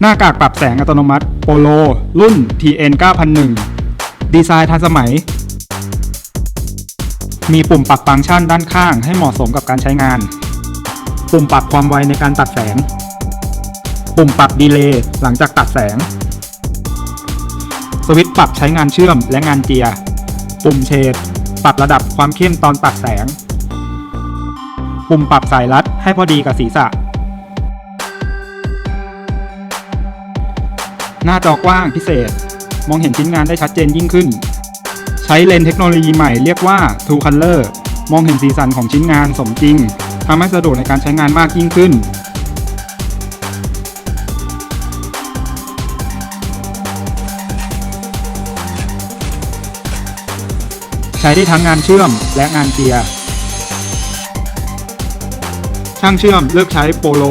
หน้ากากปรับแสงอัตโนมัติโปโลรุ่น TN 9001 ดีไซน์ทันสมัย มีปุ่มปรับฟังก์ชันด้านข้างให้เหมาะสมกับการใช้งาน ปุ่มปรับความไวในการตัดแสง ปุ่มปรับดีเลย์หลังจากตัดแสง สวิตช์ปรับใช้งานเชื่อมและงานเจียร์ ปุ่มเชดปรับระดับความเข้มตอนตัดแสง ปุ่มปรับสายรัดให้พอดีกับศีรษะ หน้าจอกว้างพิเศษ มองเห็นชิ้นงานได้ชัดเจนยิ่งขึ้น ใช้เลนส์เทคโนโลยีใหม่เรียกว่า True Color มองเห็นสีสันของชิ้นงานสมจริงทำให้สะดวกในการใช้งานมากยิ่งขึ้น ใช้ได้ทั้งงานเชื่อมและงานเจียร์ ช่างเชื่อมเลือกใช้โปโล